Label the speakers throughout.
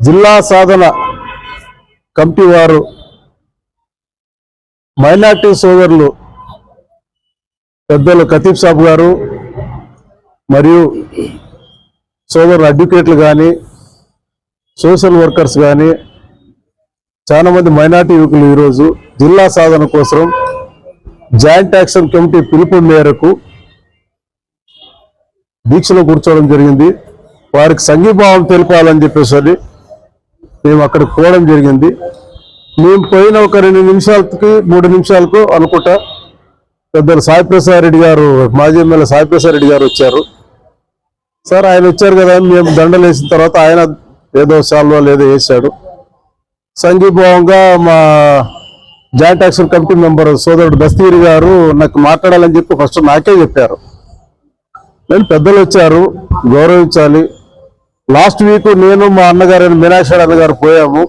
Speaker 1: జిల్లా సాధన కమిటీ వారు మైనార్టీ సోదరులు పెద్దలు ఖతీబ్ సాబ్ గారు మరియు సోదరులు అడ్వకేట్లు కానీ సోషల్ వర్కర్స్ కానీ చాలా మంది మైనార్టీ యువకులు ఈరోజు జిల్లా సాధన కోసం జాయింట్ యాక్షన్ కమిటీ పిలుపు మేరకు దీక్షలో కూర్చోవడం జరిగింది. వారికి సంఘీభావం తెలిపాలని చెప్పేసి మేము అక్కడికి పోవడం జరిగింది. మేము పోయిన ఒక రెండు నిమిషాలకి మూడు నిమిషాలకు అనుకుంటా పెద్దలు సాయి ప్రసాద్ రెడ్డి గారు మాజీ ఎమ్మెల్యే సాయి ప్రసాద్ రెడ్డి గారు వచ్చారు. సార్ ఆయన వచ్చారు కదా అని మేము దండలు వేసిన తర్వాత ఆయన ఏదో సాల్వా లేదో వేసాడు సంఘీభావంగా మా జాయింట్ యాక్షన్ కమిటీ మెంబర్ సోదరుడు దస్తీరి గారు నాకు మాట్లాడాలని చెప్పి ఫస్ట్ నాకే చెప్పారు. నేను పెద్దలు వచ్చారు గౌరవించాలి. లాస్ట్ వీక్ నేను మా అన్నగారు మీనాక్షి అన్నగారు పోయాము.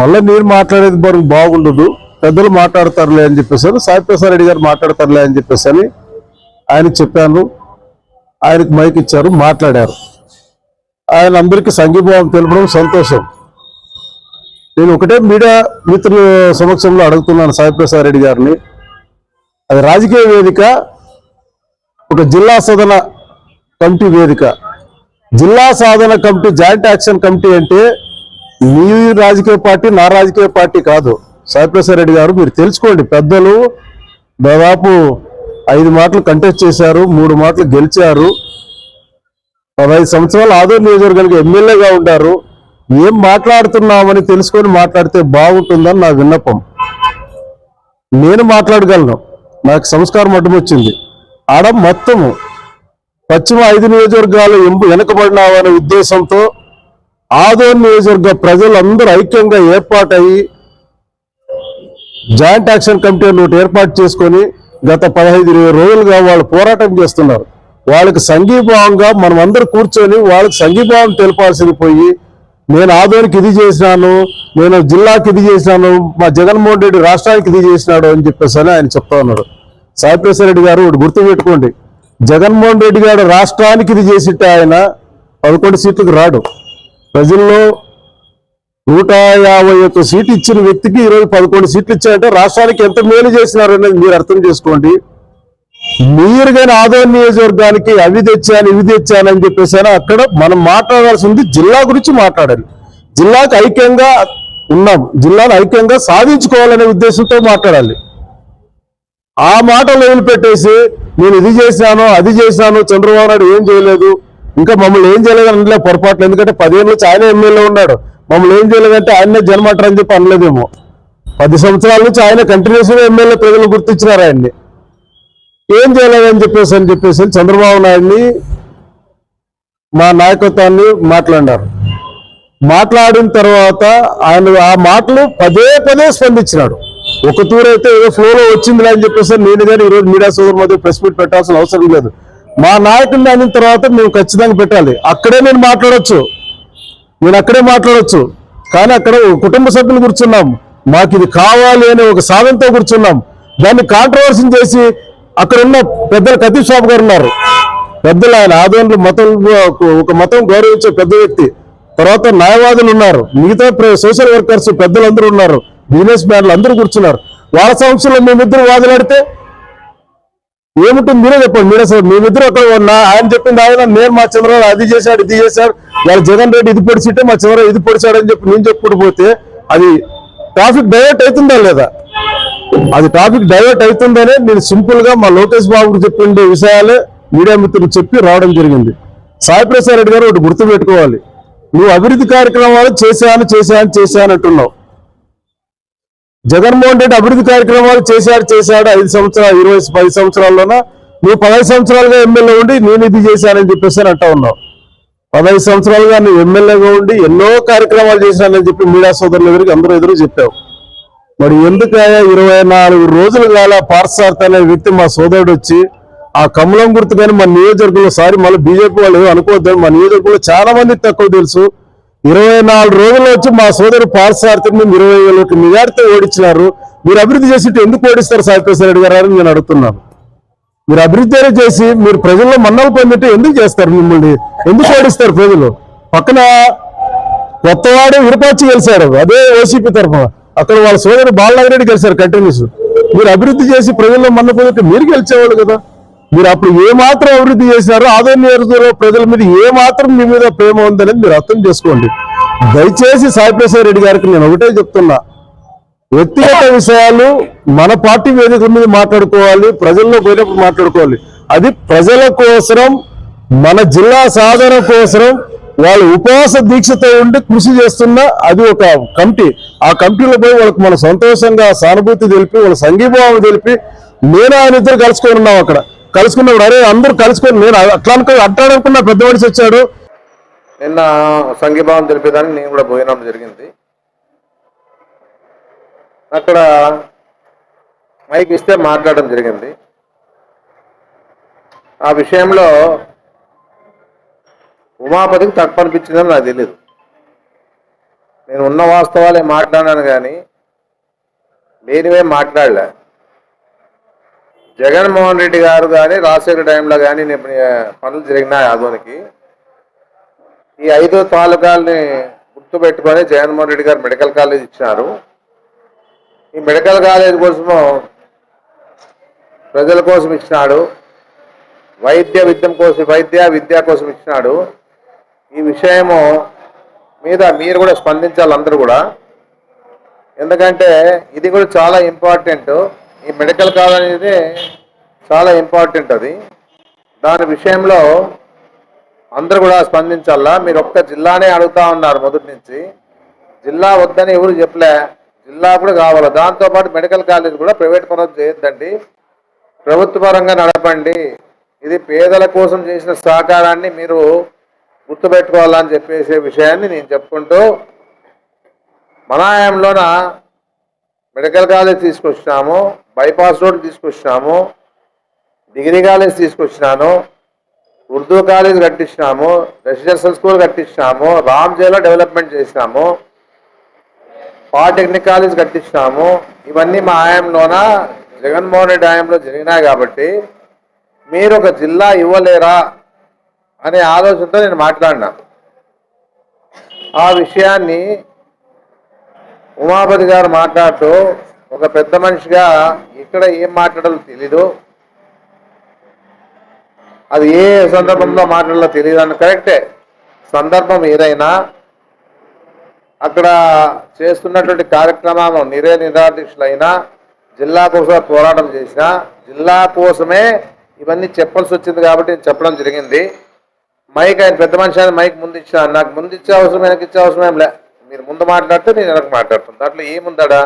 Speaker 1: మళ్ళీ నేను మాట్లాడేది మరి బాగుండదు. పెద్దలు మాట్లాడతారులే అని చెప్పేసి సాయి ప్రసాద్ రెడ్డి గారు మాట్లాడతారులే అని చెప్పేసి అని ఆయనకి చెప్పాను. ఆయనకి మైక్ ఇచ్చారు మాట్లాడారు. ఆయన అందరికీ సంఘీభావం తెలపడం సంతోషం. నేను ఒకటే మీడియా మిత్రుల సమక్షంలో అడుగుతున్నాను సాయి ప్రసాద్ రెడ్డి గారిని. అది రాజకీయ వేదిక ఒక జిల్లా సదన కమిటీ వేదిక. జిల్లా సాధన కమిటీ జాయింట్ యాక్షన్ కమిటీ అంటే మీ రాజకీయ పార్టీ నా రాజకీయ పార్టీ కాదు. సాయిప్రసాద్ రెడ్డి గారు మీరు తెలుసుకోండి. పెద్దలు దాదాపు ఐదు మాటలు కంటెస్ట్ చేశారు మూడు మాటలు గెలిచారు. పదహైదు సంవత్సరాలు ఆదోర్ నియోజకవర్గానికి ఎమ్మెల్యేగా ఉండారు. ఏం మాట్లాడుతున్నామని తెలుసుకొని మాట్లాడితే బాగుంటుందని నా విన్నపం. నేను మాట్లాడగలను. నాకు సంస్కారం అడ్డం వచ్చింది ఆడ మొత్తము పశ్చిమ ఐదు నియోజకవర్గాలు ఎంపు వెనుకబడినావనే ఉద్దేశంతో ఆదోన్ నియోజకవర్గ ప్రజలందరూ ఐక్యంగా ఏర్పాటయ్యి జాయింట్ యాక్షన్ కమిటీ ఒకటి ఏర్పాటు చేసుకొని గత పదహైదు ఇరవై రోజులుగా వాళ్ళు పోరాటం చేస్తున్నారు. వాళ్ళకి సంఘీభావంగా మనం అందరూ కూర్చొని వాళ్ళకి సంఘీభావం తెలపాల్సింది పోయి నేను ఆదోనికి ఇది చేసినాను నేను జిల్లాకి ఇది చేసినాను మా జగన్మోహన్ రెడ్డి రాష్ట్రానికి ఇది చేసినాడు అని చెప్పేసి ఆయన చెప్తా ఉన్నాడు సాయిప్రసాద్ రెడ్డి గారు ఒకటి గుర్తుపెట్టుకోండి జగన్మోహన్ రెడ్డి గారు రాష్ట్రానికి ఇది చేసిట్ట ఆయన పదకొండు సీట్లకు రాడు. ప్రజల్లో నూట యాభై ఒక్క సీట్ ఇచ్చిన వ్యక్తికి ఈరోజు పదకొండు సీట్లు ఇచ్చారంటే రాష్ట్రానికి ఎంత మేలు చేసినారు అనేది మీరు అర్థం చేసుకోండి. మీరు కానీ ఆదాయ నియోజకవర్గానికి అవి తెచ్చాను ఇవి తెచ్చాను అని చెప్పేసి అక్కడ మనం మాట్లాడాల్సింది జిల్లా గురించి మాట్లాడాలి. జిల్లాకు ఐక్యంగా ఉన్నాం. జిల్లాను ఐక్యంగా సాధించుకోవాలనే ఉద్దేశంతో మాట్లాడాలి. ఆ మాటలు వదిలిపెట్టేసి నేను ఇది చేశాను అది చేశాను చంద్రబాబు నాయుడు ఏం చేయలేదు. ఇంకా మమ్మల్ని ఏం చేయలేదు అనలే పొరపాట్లు ఎందుకంటే పదిహేను నుంచి ఆయన ఎమ్మెల్యే ఉన్నాడు. మమ్మల్ని ఏం చేయలేదంటే ఆయన జన్మంటారని చెప్పి అనలేదేమో. పది సంవత్సరాల నుంచి ఆయన కంటిన్యూస్గా ఎమ్మెల్యే ప్రజలు గుర్తించినారు ఆయన్ని. ఏం చేయలేదని చెప్పేసి అని చెప్పేసి చంద్రబాబు నాయుడిని మా నాయకత్వాన్ని మాట్లాడినారు. మాట్లాడిన తర్వాత ఆయన ఆ మాటలు పదే పదే స్పందించినాడు. ఒక తూర్ అయితే ఏదో ఫ్లోలో వచ్చిందిలే అని చెప్పేసి నేను కానీ ఈరోజు మీడియా సోదరు మధ్య ప్రెస్ మీట్ పెట్టాల్సిన అవసరం లేదు. మా నాయకుడిని అయిన తర్వాత మేము ఖచ్చితంగా పెట్టాలి. అక్కడే నేను మాట్లాడచ్చు. నేను అక్కడే మాట్లాడచ్చు. కానీ అక్కడ కుటుంబ సభ్యులు కూర్చున్నాం. మాకు ఇది కావాలి అనే ఒక సాధనతో కూర్చున్నాం. దాన్ని కాంట్రవర్సీ చేసి అక్కడ ఉన్న పెద్దలు కతీబ్ షాప్ గారు ఉన్నారు. పెద్దలు ఆయన ఆదోన్లు మతం ఒక మతం గౌరవించే పెద్ద వ్యక్తి. తర్వాత న్యాయవాదులు ఉన్నారు. మిగతా ప్ర- సోషల్ వర్కర్స్ పెద్దలందరూ ఉన్నారు. బిజినెస్ మ్యాన్లు అందరూ కూర్చున్నారు. వాళ్ళ సంవత్సరంలో మేమిద్దరు వాదులాడితే ఏముంటుంది మీరే చెప్పండి. మీరే సార్ మేమిద్దరు అక్కడ ఉన్నా ఆయన చెప్పింది ఆయన నేను మా చంద్రబాబు అది చేశాడు ఇది చేశాడు వాళ్ళ జగన్ రెడ్డి ఇది పొడిచిట్టే మా చంద్రబాబు ఇది పొడిచాడు అని చెప్పి నేను చెప్పుకుంటూ పోతే అది ట్రాఫిక్ డైవర్ట్ అవుతుందా లేదా? అది ట్రాఫిక్ డైవర్ట్ అవుతుందనే నేను సింపుల్గా మా లోకేష్ బాబుకు చెప్పిండే విషయాలే మీడియా మిత్రులు చెప్పి రావడం జరిగింది. సాయి ప్రసాద్ రెడ్డి గారు ఒకటి గుర్తు పెట్టుకోవాలి నువ్వు అభివృద్ధి కార్యక్రమాలు చేశాను చేశాను చేశాను అంటున్నావు. జగన్మోహన్ రెడ్డి అభివృద్ధి కార్యక్రమాలు చేశాడు చేశాడు. ఐదు సంవత్సరాలు ఇరవై పది సంవత్సరాల్లోన నువ్వు పదహైదు సంవత్సరాలుగా ఎమ్మెల్యే ఉండి నేను ఇది చేశానని చెప్పేసి అని అంటా ఉన్నావు. పదహైదు సంవత్సరాలుగా నువ్వు ఎమ్మెల్యేగా ఉండి ఎన్నో కార్యక్రమాలు చేశానని చెప్పి మీడియా సోదరుల దగ్గరికి అందరూ ఎదురు చెప్పావు. మరి ఎందుకయ్యా ఇరవై నాలుగు రోజులు కాల పార్సార్థ అనే వ్యక్తి మా సోదరుడు వచ్చి ఆ కమలం గుర్తు కానీ మా నియోజకవర్గంలో సారీ మళ్ళీ బీజేపీ వాళ్ళు అనుకోవద్దు మా నియోజకవర్గంలో చాలా మంది తక్కువ తెలుసు. ఇరవై నాలుగు రోజుల వచ్చి మా సోదరు పార్సార్థం ఇరవై వేల ఓట్ల మెజార్టీతో ఓడించినారు. మీరు అభివృద్ధి చేసి ఎందుకు ఓడిస్తారు సాయి రెడ్డి గారు అని నేను అడుగుతున్నాను. మీరు అభివృద్ధి చేసి మీరు ప్రజల్లో మన్నలు పొందితే ఎందుకు చేస్తారు మిమ్మల్ని? ఎందుకు ఓడిస్తారు ప్రజలు? పక్కన కొత్తవాడు విరపాచి గెలిచారు. అదే ఓసీపీ తరఫున. అక్కడ వాళ్ళ సోదరు బాలనాగిరెడ్డి గెలిచారు కంటిన్యూస్ మీరు అభివృద్ధి చేసి ప్రజల్లో మన్న పొందితే మీరు గెలిచేవాళ్ళు కదా. మీరు అప్పుడు ఏమాత్రం అభివృద్ధి చేశారో ఆదో నియోజకవర్గ ప్రజల మీద ఏ మాత్రం మీ మీద ప్రేమ ఉందనేది మీరు అర్థం చేసుకోండి. దయచేసి సాయిప్రసాద్ రెడ్డి గారికి నేను ఒకటే చెప్తున్నా. వ్యక్తిగత విషయాలు మన పార్టీ వేదికల మీద మాట్లాడుకోవాలి ప్రజల్లో పోయినప్పుడు మాట్లాడుకోవాలి. అది ప్రజల కోసరం మన జిల్లా సాధన కోసరం వాళ్ళు ఉపవాస దీక్షతో ఉండి కృషి చేస్తున్న అది ఒక కమిటీ. ఆ కమిటీలో పోయి వాళ్ళకి మన సంతోషంగా సానుభూతి తెలిపి వాళ్ళ సంఘీభావం తెలిపి నేను ఆయన ఇద్దరు కలుసుకొని ఉన్నాం అక్కడ. కలుసుకున్నప్పుడు అరే అందరూ కలుసుకొని నేను అట్లా అనుకో అట్లా అనుకున్న పెద్ద మనిషి వచ్చాడు
Speaker 2: నిన్న సంఘీభావం తెలిపేదానికి నేను కూడా పోయినాం జరిగింది. అక్కడ మైక్ ఇస్తే మాట్లాడడం జరిగింది. ఆ విషయంలో ఉమాపతికి తక్కువ అనిపించిందని నాకు తెలియదు నేను ఉన్న వాస్తవాలే మాట్లాడాను కానీ లేనివే మాట్లాడలే. జగన్మోహన్ రెడ్డి గారు కానీ రాజశేఖర టైంలో కానీ పనులు జరిగినాయి ఆదోనికి ఈ ఐదు తాలూకాల్ని గుర్తుపెట్టుకొని జగన్మోహన్ రెడ్డి గారు మెడికల్ కాలేజ్ ఇచ్చినారు. ఈ మెడికల్ కాలేజ్ కోసము ప్రజల కోసం ఇచ్చినాడు. వైద్య విద్యం కోసం వైద్య విద్య కోసం ఇచ్చినాడు. ఈ విషయము మీద మీరు కూడా స్పందించాలి అందరూ కూడా. ఎందుకంటే ఇది కూడా చాలా ఇంపార్టెంట్. ఈ మెడికల్ కాలేజ్ అనేది చాలా ఇంపార్టెంట్ అది. దాని విషయంలో అందరూ కూడా స్పందించాలా? మీరు ఒక్క జిల్లానే అడుగుతా ఉన్నారు మొదటి నుంచి. జిల్లా వద్దని ఎవరు చెప్పలే. జిల్లా కూడా కావాలి? దాంతోపాటు మెడికల్ కాలేజ్ కూడా ప్రైవేట్ పరం చేయొద్దండి. ప్రభుత్వ పరంగా నడపండి. ఇది పేదల కోసం చేసిన సహకారాన్ని మీరు గుర్తుపెట్టుకోవాలని చెప్పేసే విషయాన్ని నేను చెప్పుకుంటూ మనాయంలోన మెడికల్ కాలేజ్ తీసుకొచ్చినాము బైపాస్ రోడ్ తీసుకొచ్చినాము డిగ్రీ కాలేజ్ తీసుకొచ్చినాను ఉర్దూ కాలేజ్ కట్టించినాము రెసిడెన్షియల్ స్కూల్ కట్టించినాము రామ్జేలో డెవలప్మెంట్ చేసినాము పాలిటెక్నిక్ కాలేజ్ కట్టించినాము. ఇవన్నీ మా ఆయంలోన జగన్మోహన్ రెడ్డి ఆయంలో జరిగినాయి కాబట్టి మీరు ఒక జిల్లా ఇవ్వలేరా అనే ఆలోచనతో నేను మాట్లాడినా. ఆ విషయాన్ని ఉమాపతి గారు మాట్లాడుతూ ఒక పెద్ద మనిషిగా ఇక్కడ ఏం మాట్లాడాలో తెలీదు. అది ఏ సందర్భంలో మాట్లాడాలో తెలియదు అని కరెక్టే. సందర్భం ఏదైనా అక్కడ చేస్తున్నటువంటి కార్యక్రమం నిరే నిరాదీక్షలైనా జిల్లా కోసం పోరాటం చేసినా జిల్లా కోసమే ఇవన్నీ చెప్పాల్సి వచ్చింది కాబట్టి నేను చెప్పడం జరిగింది. మైక్ ఆయన పెద్ద మనిషి ఆయన మైక్ ముందు ఇచ్చిన నాకు ముందు ఇచ్చే అవసరం వెనక్కి ఇచ్చే అవసరం ఏం లే మీరు ముందు మాట్లాడితే నేను వెనక మాట్లాడుతాను. దాంట్లో ఏముందాడా?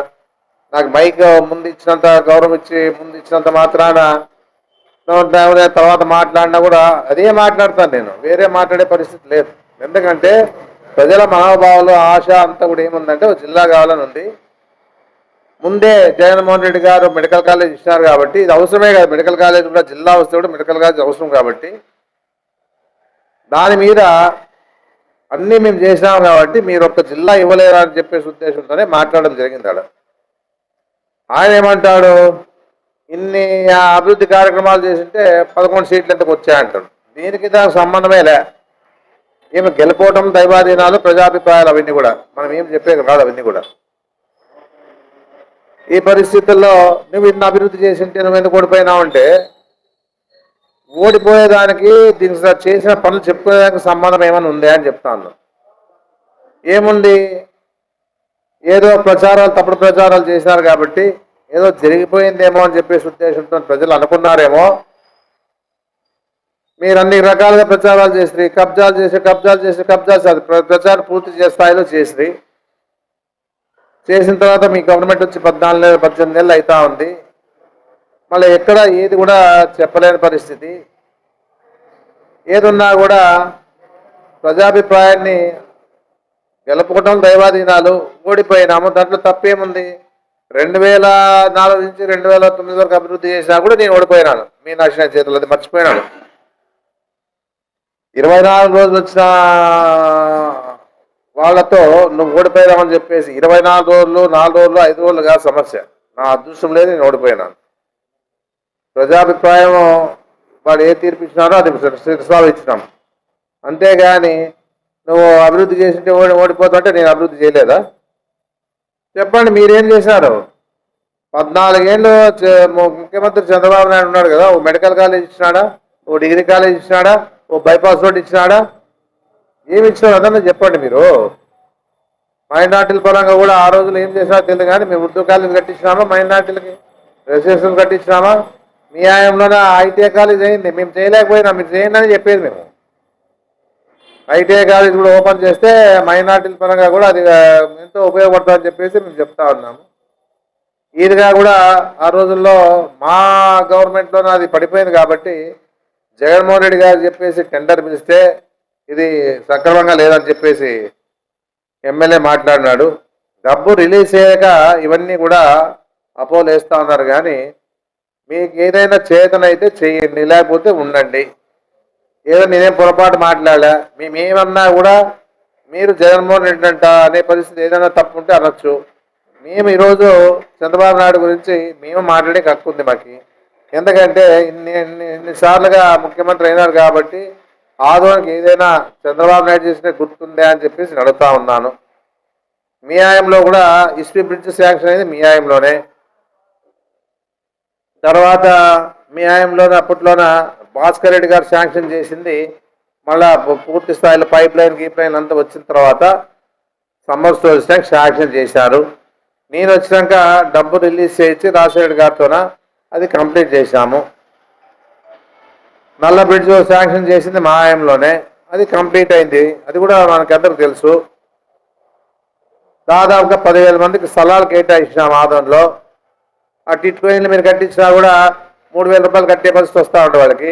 Speaker 2: నాకు మైక్ ముందు ఇచ్చినంత గౌరవం ఇచ్చి ముందు ఇచ్చినంత మాత్రాన తర్వాత మాట్లాడినా కూడా అదే మాట్లాడతాను నేను. వేరే మాట్లాడే పరిస్థితి లేదు. ఎందుకంటే ప్రజల మనోభావాలు ఆశ అంతా కూడా ఏముందంటే ఒక జిల్లా కావాలని ఉంది. ముందే జగన్మోహన్ రెడ్డి గారు మెడికల్ కాలేజ్ ఇచ్చినారు కాబట్టి ఇది అవసరమే కాదు. మెడికల్ కాలేజ్ కూడా జిల్లా వస్తే కూడా మెడికల్ కాలేజ్ అవసరం కాబట్టి దాని మీద అన్నీ మేము చేసినాం కాబట్టి మీరు ఒక్క జిల్లా ఇవ్వలేరా అని చెప్పేసి ఉద్దేశంతోనే మాట్లాడడం జరిగింది ఆడ. ఆయన ఏమంటాడు? ఇన్ని అభివృద్ధి కార్యక్రమాలు చేసింటే పదకొండు సీట్లు ఎంతకు వచ్చాయంటాడు. దీనికి దానికి సంబంధమే లే. ఏమి గెలుపోవటం దైవాధీనాలు ప్రజాభిప్రాయాలు అవన్నీ కూడా. మనం ఏం చెప్పే కాదు అవన్నీ కూడా. ఈ పరిస్థితుల్లో నువ్వు ఇన్ని అభివృద్ధి చేసింటే నువ్వు ఎందుకు ఓడిపోయినావు అంటే ఓడిపోయేదానికి దీనికి చేసిన పనులు చెప్పుకునేదానికి సంబంధం ఏమైనా ఉందా అని చెప్తాను. ఏముంది? ఏదో ప్రచారాలు తప్పుడు ప్రచారాలు చేసినారు కాబట్టి ఏదో జరిగిపోయిందేమో అని చెప్పేసి ఉద్దేశంతో ప్రజలు అనుకున్నారేమో. మీరు అన్ని రకాలుగా ప్రచారాలు చేసి కబ్జాలు చేసి కబ్జాలు చేసి కబ్జాలు చేసి ప్రచారం పూర్తి చేసే స్థాయిలో చేసి చేసిన తర్వాత మీ గవర్నమెంట్ వచ్చి పద్నాలుగు నెలలు పద్దెనిమిది నెలలు అవుతా ఉంది. మళ్ళీ ఎక్కడ ఏది కూడా చెప్పలేని పరిస్థితి. ఏదున్నా కూడా ప్రజాభిప్రాయాన్ని గెలుపుకోవడం దైవాధీనాలు ఓడిపోయినాము దాంట్లో తప్పేముంది? రెండు వేల నాలుగు నుంచి రెండు వేల తొమ్మిది వరకు అభివృద్ధి చేసినా కూడా నేను ఓడిపోయినాను. మీ నాశన చేతులు అది మర్చిపోయినాను. ఇరవై నాలుగు రోజులు వచ్చిన వాళ్ళతో నువ్వు ఓడిపోయినామని చెప్పేసి ఇరవై నాలుగు రోజులు నాలుగు రోజులు ఐదు రోజులు కాదు సమస్య. నా అదృష్టం లేదు నేను ఓడిపోయినాను. ప్రజాభిప్రాయం వాళ్ళు ఏ తీర్పు ఇచ్చినారో అది శిరసాలు ఇచ్చినాం అంతేగాని నువ్వు అభివృద్ధి చేసింటే ఓడి ఓడిపోతుంటే నేను అభివృద్ధి చేయలేదా? చెప్పండి మీరేం చేశారు? పద్నాలుగేళ్ళు ము- ముఖ్యమంత్రి చంద్రబాబు నాయుడు ఉన్నాడు కదా ఓ మెడికల్ కాలేజ్ ఇచ్చినాడా? ఓ డిగ్రీ కాలేజ్ ఇచ్చినాడా? ఓ బైపాస్ రోడ్ ఇచ్చినాడా? ఏమి ఇచ్చినారు? అదన్నా చెప్పండి మీరు. మైనార్టీల పరంగా కూడా ఆ రోజులు ఏం చేసినా తెలియదు కానీ మేము ఉర్దూ కాలేజ్ కట్టించినామా? మైనార్టీలకి రెసిడెన్షియల్ కట్టించినామా? మీ ఆయంలోనే ఐటీఐ కాలేజ్ అయింది. మేము చేయలేకపోయినా మీరు చేయండి అని చెప్పేది మేము. ఐటీఐ కాలేజ్ కూడా ఓపెన్ చేస్తే మైనార్టీల పరంగా కూడా అది ఎంతో ఉపయోగపడుతుందని చెప్పేసి మేము చెప్తా ఉన్నాము. ఈదిగా కూడా ఆ రోజుల్లో మా గవర్నమెంట్లోనే అది పడిపోయింది కాబట్టి జగన్మోహన్ రెడ్డి గారు చెప్పేసి టెండర్ పిలిస్తే ఇది సక్రమంగా లేదని చెప్పేసి ఎమ్మెల్యే మాట్లాడినాడు. డబ్బు రిలీజ్ చేయక ఇవన్నీ కూడా అపోలేస్తూ ఉన్నారు. కానీ మీకు ఏదైనా చేతనైతే చేయండి లేకపోతే ఉండండి. ఏదో నేనేం పొరపాటు మాట్లాడా? మేమేమన్నా కూడా మీరు జగన్మోహన్ రెడ్డి అంట అనే పరిస్థితి ఏదైనా తప్పు ఉంటే అనొచ్చు. మేము ఈరోజు చంద్రబాబు నాయుడు గురించి మేము మాట్లాడే హక్కు ఉంది మాకు. ఎందుకంటే ఇన్ని ఇన్ని ఇన్నిసార్లుగా ముఖ్యమంత్రి అయినారు కాబట్టి ఆదోనికి ఏదైనా చంద్రబాబు నాయుడు చేసిన గుర్తుందే అని చెప్పేసి నేను అడుగుతా ఉన్నాను. మీ ఆయంలో కూడా ఇస్పీ బ్రిడ్జ్ శాంక్షన్ అనేది మీ ఆయంలోనే. తర్వాత మీ ఆయంలోన అప్పట్లోన భాస్కర్ రెడ్డి గారు శాంక్షన్ చేసింది. మళ్ళా పూర్తి స్థాయిలో పైప్ లైన్ గీప్ లైన్ అంతా వచ్చిన తర్వాత సమ్మర్ స్టోరేజ్ ట్యాంక్ శాంక్షన్ చేశారు. నేను వచ్చినాక డబ్బు రిలీజ్ చేయించి రాజశేఖర్ గారితోన అది కంప్లీట్ చేశాము. నల్ల బ్రిడ్జ్ శాంక్షన్ చేసింది మా ఆయంలోనే అది కంప్లీట్ అయింది. అది కూడా మనకందరికి తెలుసు. దాదాపుగా పదివేల మందికి స్థలాలు కేటాయించినాం ఆదంలో ఆ టిట్కోయిన్లు మీరు కట్టించినా కూడా మూడు వేల రూపాయలు కట్టే పరిస్థితి వస్తూ ఉంటుంది వాళ్ళకి.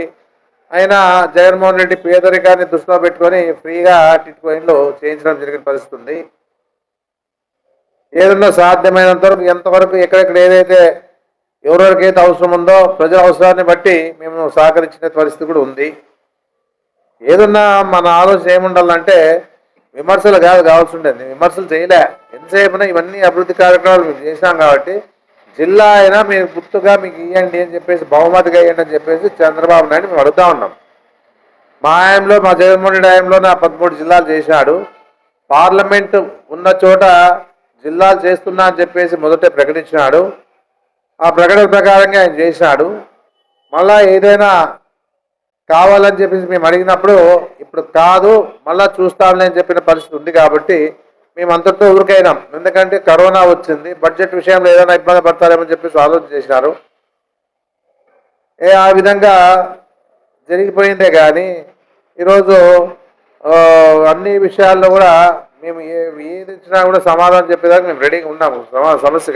Speaker 2: అయినా జగన్మోహన్ రెడ్డి పేదరికాన్ని దృష్టిలో పెట్టుకొని ఫ్రీగా టిట్కోయిన్లు చేయించడం జరిగిన పరిస్థితి ఉంది. ఏదన్నా సాధ్యమైనంత వరకు ఎంతవరకు ఎక్కడెక్కడ ఏదైతే ఎవరెవరికైతే అవసరం ఉందో ప్రజల అవసరాన్ని బట్టి మేము సహకరించిన పరిస్థితి కూడా ఉంది. ఏదన్నా మన ఆలోచన ఏముండాలంటే విమర్శలు కాదు కావాల్సి ఉండేది. విమర్శలు చేయలే. ఎంతసేపున ఇవన్నీ అభివృద్ధి కార్యక్రమాలు మేము చేసినాం కాబట్టి జిల్లా అయినా మీరు గుర్తుగా మీకు ఇవ్వండి అని చెప్పేసి బహుమతిగా ఇవ్వండి అని చెప్పేసి చంద్రబాబు నాయుడు మేము అడుగుతా ఉన్నాం. మా ఆయనలో మా జగన్మోహన్ రెడ్డి హయాంలో నా పదమూడు జిల్లాలు చేశాడు. పార్లమెంట్ ఉన్న చోట జిల్లాలు చేస్తున్నా అని చెప్పేసి మొదట ప్రకటించినాడు. ఆ ప్రకటన ప్రకారంగా ఆయన చేశాడు. మళ్ళా ఏదైనా కావాలని చెప్పేసి మేము అడిగినప్పుడు ఇప్పుడు కాదు మళ్ళా చూస్తామని చెప్పిన పరిస్థితి ఉంది కాబట్టి మేము అంతటితో ఊరికైనాం. ఎందుకంటే కరోనా వచ్చింది బడ్జెట్ విషయంలో ఏదైనా ఇబ్బంది పడతారేమని చెప్పేసి ఆలోచన చేసినారు. ఏ ఆ విధంగా జరిగిపోయిందే కానీ ఈరోజు అన్ని విషయాల్లో కూడా మేము ఏ ఏది ఇచ్చినా కూడా సమాధానం చెప్పేదాకా మేము రెడీగా ఉన్నాము. సమస్య